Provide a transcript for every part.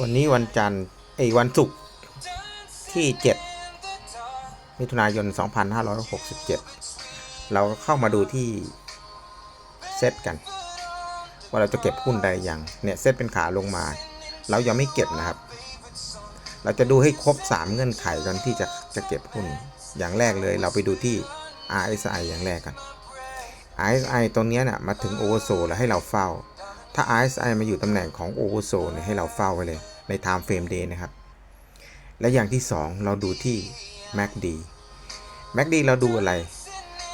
วันนี้วันจันทร์ไอ้วันศุกร์ที่ 7 มิถุนายน 2567 เราเข้ามาดูที่เซตกัน ว่าเราจะเก็บหุ้นใดอย่างเนี่ยเซตเป็นขาลงมา เรายังไม่เก็บนะครับ เราจะดูให้ครบ 3 เงื่อนไขกันที่จะจะเก็บหุ้นอย่างแรกเลย เราไปดูที่ RSI อย่างแรกกัน RSI ตรงเนี้ยน่ะมาถึง Oversold แล้วให้เราเฝ้า ถ้า RSI มาอยู่ตำแหน่งของ Oversold เนี่ยให้เราเฝ้าไว้เลย ใน Time Frame Day นะครับ และอย่างที่ 2 เราดูที่ MACD MACD เราดูอะไร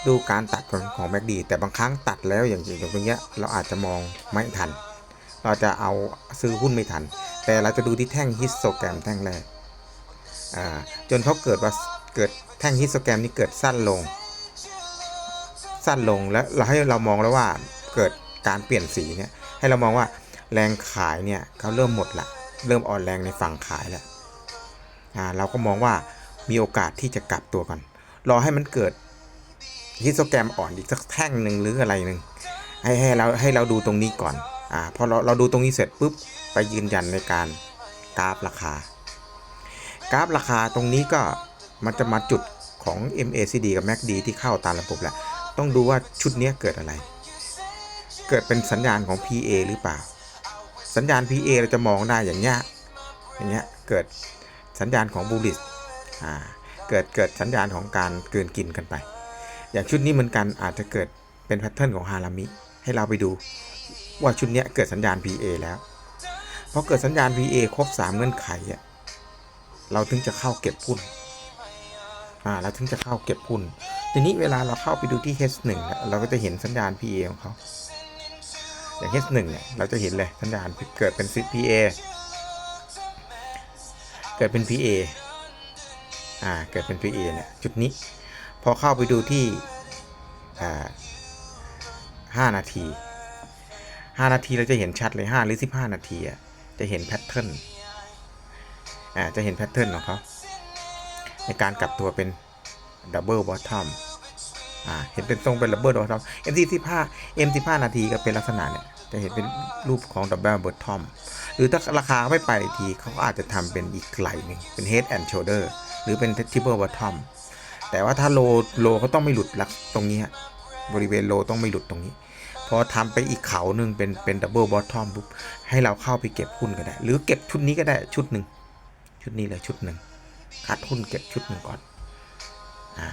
ดูการตัดของ MACD แต่บางครั้งตัดแล้วอย่างอย่างตรงเนี้ยเราอาจจะมองไม่ทัน เราจะเอาซื้อหุ้นไม่ทัน แต่เราจะดูที่แท่งฮิสโตแกรมแท่งแรกอ่จนเขาเกิดว่าเกิดแท่งฮิสโตแกรมนี้เกิดสั้นลง สั้นลงแล้วเราให้เรามองแล้วว่าเกิดการเปลี่ยนสีเนี่ยให้เรามองว่าแรงขายเนี่ยเขาเริ่มหมดละ เริ่มอ่อนแรงในฝั่งขายแล้วอ่าเราก็มองว่ามีโอกาสที่จะกลับตัวก่อน รอให้มันเกิดฮิสโตแกรมอ่อนอีกสักแท่งหนึ่งหรืออะไรหนึ่งให้ให้เราให้เราดูตรงนี้ก่อนอ่าพอเราเราดูตรงนี้เสร็จปุ๊บไปยืนยันในการกราฟราคา กราฟราคาตรงนี้ก็มันจะมาจุดของ MACD กับ MACD ที่เข้าตามระบบแหละ ต้องดูว่าชุดนี้เกิดอะไร เกิดเป็นสัญญาณของ PA หรือเปล่า สัญญาณ PA เราจะมองได้อย่างเงี้ยอย่างเงี้ยเกิดสัญญาณของ bullish อ่าเกิดเกิดสัญญาณของการเกินกินกันไป อย่างชุดนี้เหมือนกันอาจจะเกิดเป็นแพทเทิร์นของฮารามิให้เราไปดูว่าชุดนี้เกิดสัญญาณ PA แล้วพอเกิดสัญญาณ PA ครบ 3 เงื่อนไขอะเราถึงจะเข้าเก็บหุ้นอ่าเราถึงจะเข้าเก็บหุ้นทีนี้เวลาเราเข้าไปดูที่ H1 เนี่ยเราก็จะเห็นสัญญาณ PA ของเขา อย่าง H1 เนี่ยเราจะเห็นเลยสัญญาณเกิดเป็น PA เกิดเป็น PA อ่าเกิดเป็น PA เนี่ยจุดนี้ พอเข้าไปดูที่อ่า5นาที 5 นาทีเราจะเห็นชัดเลย 5 หรือ 15 นาทีอะจะเห็นแพทเทิร์นอ่าจะเห็นแพทเทิร์นของเขาในการกลับตัวเป็นดับเบิลบอททอม อ่าเห็นเป็นทรงเป็นดับเบิลบอททอม M 1 5 M 1 5 นาทีก็เป็นลักษณะเนี่ยจะเห็นเป็นรูปของดับเบิลบอททอม หรือถ้าราคาไม่ไปทีเขาอาจจะทำเป็นอีกไหลหนึ่งเป็น head and shoulder หรือเป็น triple bottom แต่ว่าถ้าโลโลเขาต้องไม่หลุดลักตรงนี้ฮะบริเวณโลต้องไม่หลุดตรงนี้พอทำไปอีกเขาหนึ่งเป็นเป็นดับเบิลบอททอมปุ๊บให้เราเข้าไปเก็บหุ้นก็ได้ หรือเก็บชุดนี้ก็ได้ชุดหนึ่งชุดนี้เลยชุดหนึ่งคัดหุ้นเก็บชุดหนึ่งก่อนอ่า